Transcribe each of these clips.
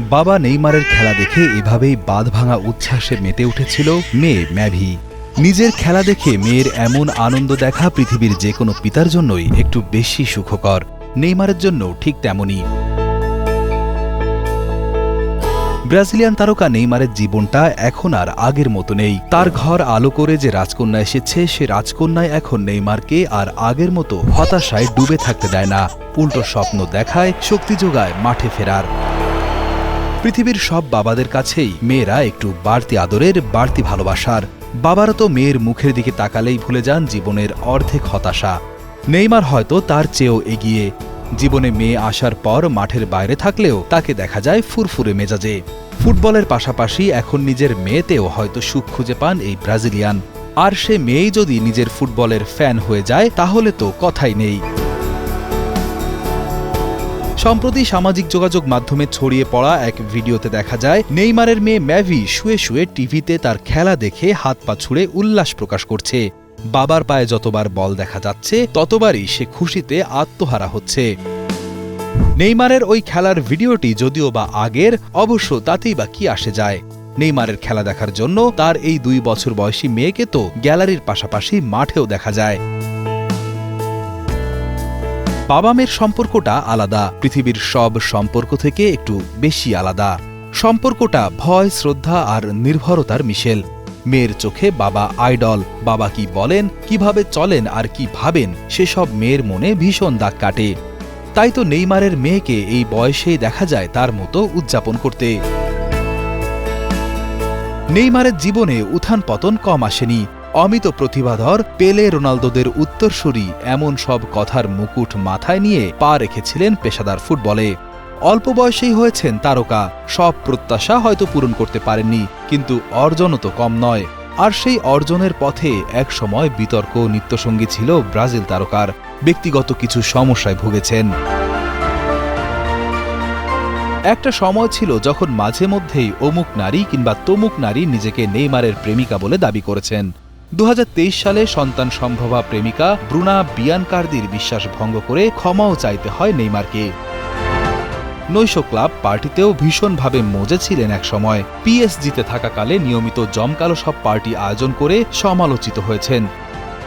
বাবা নেইমারের খেলা দেখে এভাবেই বাঁধ ভাঙা উচ্ছ্বাসে মেতে উঠেছিল মেয়ে ম্যাভি। নিজের খেলা দেখে মেয়ের এমন আনন্দ দেখা পৃথিবীর যে কোনো পিতার জন্যই একটু বেশি সুখকর। নেইমারের জন্য ঠিক তেমনই। ব্রাজিলিয়ান তারকা নেইমারের জীবনটা এখন আর আগের মতো নেই। তার ঘর আলো করে যে রাজকন্যা এসেছে, সে রাজকন্যায় এখন নেইমারকে আর আগের মতো হতাশায় ডুবে থাকতে দেয় না। উল্টো স্বপ্ন দেখায়, শক্তি যোগায় মাঠে ফেরার। পৃথিবীর সব বাবাদের কাছেই মেয়েরা একটু বাড়তি আদরের, বাড়তি ভালোবাসার। বাবারা তো মেয়ের মুখের দিকে তাকালেই ভুলে যান জীবনের অর্ধেক হতাশা। নেইমার হয়তো তার চেয়েও এগিয়ে। জীবনে মেয়ে আসার পর মাঠের বাইরে থাকলেও তাকে দেখা যায় ফুরফুরে মেজাজে। ফুটবলের পাশাপাশি এখন নিজের মেয়েতেও হয়তো সুখ খুঁজে পান এই ব্রাজিলিয়ান। আর সে মেয়েই যদি নিজের ফুটবলের ফ্যান হয়ে যায়, তাহলে তো কথাই নেই। সম্প্রতি সামাজিক যোগাযোগ মাধ্যমে ছড়িয়ে পড়া এক ভিডিওতে দেখা যায়, নেইমারের মেয়ে ম্যাভি শুয়ে শুয়ে টিভিতে তার খেলা দেখে হাত পা ছুঁড়ে উল্লাস প্রকাশ করছে। বাবার পায়ে যতবার বল দেখা যাচ্ছে, ততবারই সে খুশিতে আত্মহারা হচ্ছে। নেইমারের ওই খেলার ভিডিওটি যদিও বা আগের, অবশ্য তাতেই বা কি আসে যায়? নেইমারের খেলা দেখার জন্য তার এই দুই বছর বয়সী মেয়েকে তো গ্যালারির পাশাপাশি মাঠেও দেখা যায়। বাবা মেয়ের সম্পর্কটা আলাদা। পৃথিবীর সব সম্পর্ক থেকে একটু বেশি আলাদা। সম্পর্কটা ভয়, শ্রদ্ধা আর নির্ভরতার মিশেল। মেয়ের চোখে বাবা আইডল। বাবা কি বলেন, কীভাবে চলেন আর কি ভাবেন, সেসব মেয়ের মনে ভীষণ দাগ কাটে। তাই তো নেইমারের মেয়েকে এই বয়সেই দেখা যায় তার মতো উদযাপন করতে। নেইমারের জীবনে উত্থান পতন কম আসেনি। অমিত প্রতিভাধর পেলে রোনালদোদের উত্তরসূরি এমন সব কথার মুকুট মাথায় নিয়ে পা রেখেছিলেন পেশাদার ফুটবলে। অল্প বয়সেই হয়েছেন তারকা, সব প্রত্যাশা হয়তো পূরণ করতে পারেননি, কিন্তু অর্জনও তো কম নয়। আর সেই অর্জনের পথে এক সময় বিতর্ক নিত্যসঙ্গী ছিল ব্রাজিল তারকার, ব্যক্তিগত কিছু সমস্যায় ভুগেছেন। একটা সময় ছিল যখন মাঝে মধ্যেই অমুক নারী কিংবা তমুক নারী নিজেকে নেইমারের প্রেমিকা বলে দাবি করেছেন। দু হাজার তেইশ সালে সন্তান সম্ভবা প্রেমিকা ব্রুনা বিয়ানকার্দির বিশ্বাস ভঙ্গ করে ক্ষমাও চাইতে হয় নেইমারকে। নৈশ ক্লাব পার্টিতেও ভীষণভাবে মজে ছিলেন এক সময়। পিএসজিতে থাকাকালে নিয়মিত জমকালো সব পার্টি আয়োজন করে সমালোচিত হয়েছেন।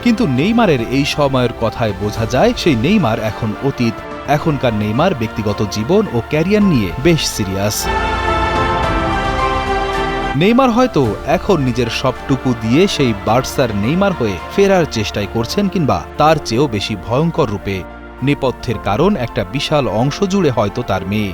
কিন্তু নেইমারের এই সময়ের কথায় বোঝা যায়, সেই নেইমার এখন অতীত। এখনকার নেইমার ব্যক্তিগত জীবন ও ক্যারিয়ার নিয়ে বেশ সিরিয়াস। নেইমার হয়তো এখন নিজের সবটুকু দিয়ে সেই বার্সার নেইমার হয়ে ফেরার চেষ্টাই করছেন কিংবা তার চেয়েও বেশি ভয়ঙ্কর রূপে। নেপথ্যের কারণ একটা বিশাল অংশ জুড়ে হয়তো তার মেয়ে।